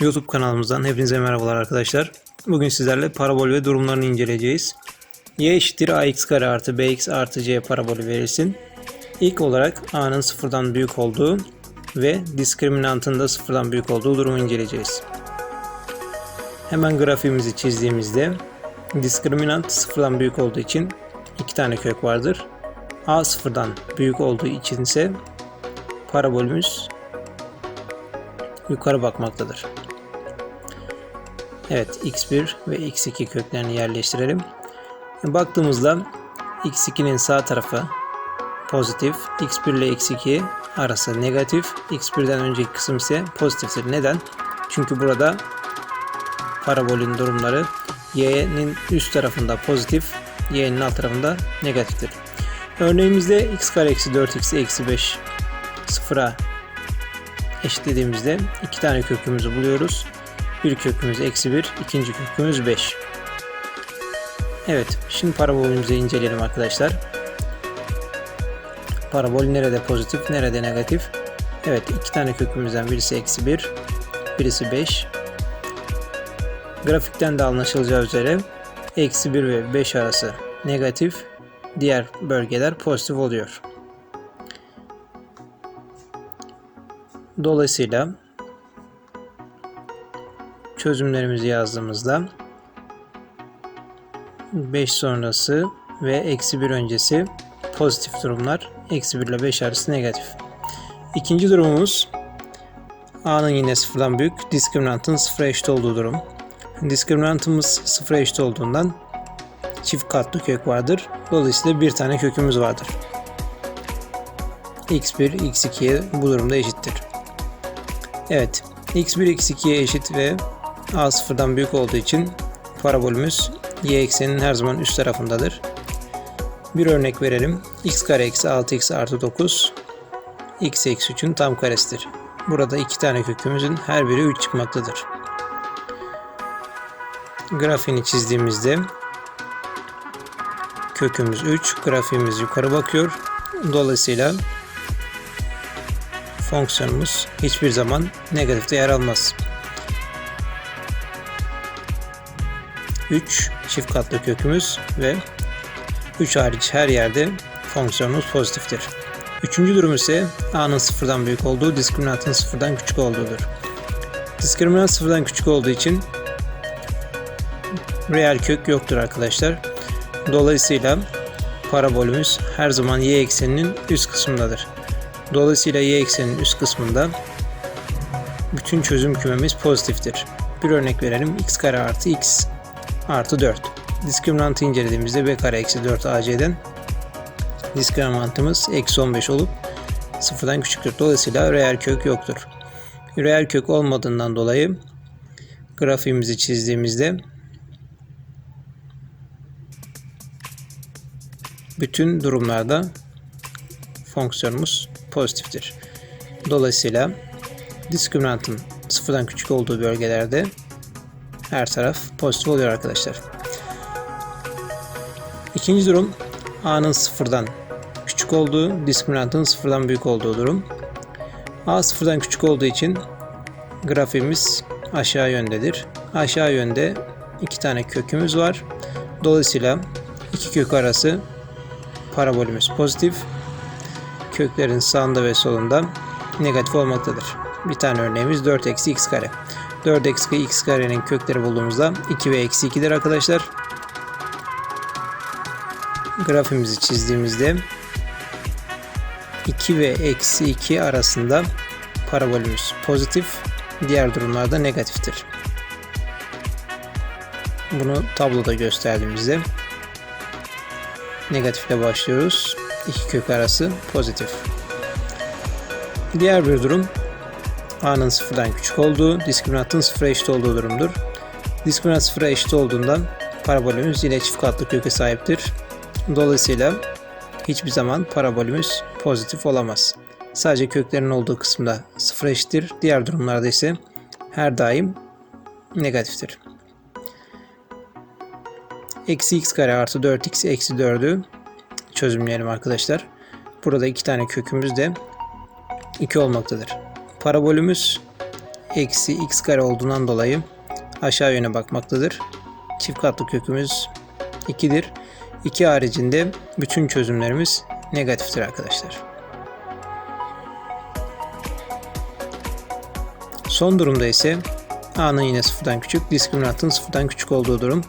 YouTube kanalımızdan hepinize merhabalar arkadaşlar. Bugün sizlerle parabol ve durumlarını inceleyeceğiz. y eşittir ax kare artı bx artı c parabolü verilsin. İlk olarak a'nın sıfırdan büyük olduğu ve diskriminantın da sıfırdan büyük olduğu durumu inceleyeceğiz. Hemen grafiğimizi çizdiğimizde diskriminant sıfırdan büyük olduğu için iki tane kök vardır. a sıfırdan büyük olduğu için ise parabolümüz yukarı bakmaktadır. Evet x1 ve x2 köklerini yerleştirelim. Baktığımızda x2'nin sağ tarafı pozitif, x1 ile x2 arası negatif, x1'den önceki kısım ise pozitiftir. Neden? Çünkü burada parabolün durumları y'nin üst tarafında pozitif, y'nin alt tarafında negatiftir. Örneğimizde x kare eksi 4x eksi 5 sıfıra eşitlediğimizde iki tane kökümüzü buluyoruz. Bir kökümüz eksi 1, ikinci kökümüz 5. Evet, şimdi parabolümüzü inceleyelim arkadaşlar. Parabol nerede pozitif, nerede negatif? Evet, iki tane kökümüzden birisi eksi 1, birisi 5. Grafikten de anlaşılacağı üzere eksi 1 ve 5 arası negatif, diğer bölgeler pozitif oluyor. Dolayısıyla çözümlerimizi yazdığımızda 5 sonrası ve eksi 1 öncesi pozitif durumlar. Eksi 1 ile 5 arası negatif. İkinci durumumuz A'nın yine sıfırdan büyük, diskriminantın sıfıra eşit olduğu durum. Diskriminantımız sıfıra eşit olduğundan çift katlı kök vardır. Dolayısıyla bir tane kökümüz vardır. x1 x2'ye bu durumda eşittir. Evet. x1 x2'ye eşit ve a sıfırdan büyük olduğu için parabolümüz y ekseninin her zaman üst tarafındadır. Bir örnek verelim. x kare eksi 6x artı 9 x eksi 3'ün tam karesidir. Burada iki tane kökümüzün her biri 3 çıkmaktadır. Grafiğini çizdiğimizde kökümüz 3, grafiğimiz yukarı bakıyor. Dolayısıyla fonksiyonumuz hiçbir zaman negatifte yer almaz. 3 çift katlı kökümüz ve 3 hariç her yerde fonksiyonumuz pozitiftir. Üçüncü durum ise a'nın sıfırdan büyük olduğu, diskriminantın sıfırdan küçük olduğudur. Diskriminant sıfırdan küçük olduğu için reel kök yoktur arkadaşlar. Dolayısıyla parabolümüz her zaman y ekseninin üst kısmındadır. Dolayısıyla y ekseninin üst kısmında bütün çözüm kümemiz pozitiftir. Bir örnek verelim. x kare artı x artı 4. Diskriminantı incelediğimizde b kare eksi 4 ac'den diskriminantımız eksi 15 olup sıfırdan küçüktür. Dolayısıyla reel kök yoktur. Reel kök olmadığından dolayı grafiğimizi çizdiğimizde bütün durumlarda fonksiyonumuz pozitiftir. Dolayısıyla diskriminantın sıfırdan küçük olduğu bölgelerde her taraf pozitif oluyor arkadaşlar. İkinci durum a'nın sıfırdan küçük olduğu, diskriminantın sıfırdan büyük olduğu durum. a sıfırdan küçük olduğu için grafiğimiz aşağı yöndedir. Aşağı yönde iki tane kökümüz var. Dolayısıyla iki kök arası parabolümüz pozitif köklerin sağında ve solunda negatif olmaktadır. Bir tane örneğimiz 4 eksi x kare. 4 eksi x karenin kökleri bulduğumuzda 2 ve eksi 2'dir arkadaşlar. Grafimizi çizdiğimizde 2 ve eksi 2 arasında parabolümüz pozitif, diğer durumlarda negatiftir. Bunu tabloda gösterdiğimizde negatifle başlıyoruz iki kök arası pozitif. Diğer bir durum a'nın sıfırdan küçük olduğu, diskriminantın sıfıra eşit olduğu durumdur. Diskriminant sıfıra eşit olduğundan parabolümüz yine çift katlı köke sahiptir. Dolayısıyla hiçbir zaman parabolümüz pozitif olamaz. Sadece köklerin olduğu kısımda sıfıra eşittir. Diğer durumlarda ise her daim negatiftir. Eksi x kare artı 4x eksi 4'ü çözümleyelim arkadaşlar. Burada iki tane kökümüz de 2 olmaktadır. Parabolümüz eksi x kare olduğundan dolayı aşağı yöne bakmaktadır. Çift katlı kökümüz 2'dir. 2 haricinde bütün çözümlerimiz negatiftir arkadaşlar. Son durumda ise a'nın yine sıfırdan küçük, diskriminantın sıfırdan küçük olduğu durum.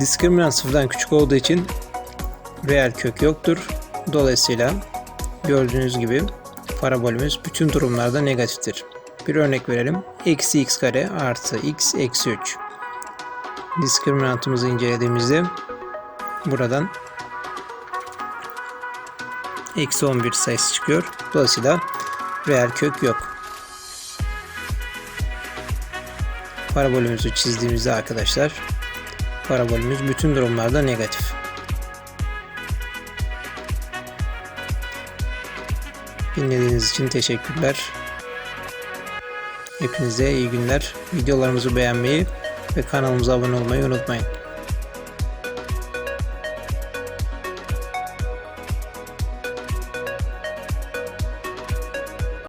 Diskriminant sıfırdan küçük olduğu için reel kök yoktur. Dolayısıyla gördüğünüz gibi parabolümüz bütün durumlarda negatiftir. Bir örnek verelim. Eksi x kare artı x eksi 3. Diskriminantımızı incelediğimizde buradan eksi 11 sayısı çıkıyor. Dolayısıyla reel kök yok. Parabolümüzü çizdiğimizde arkadaşlar parabolümüz bütün durumlarda negatif. Dinlediğiniz için teşekkürler. Hepinize iyi günler. Videolarımızı beğenmeyi ve kanalımıza abone olmayı unutmayın.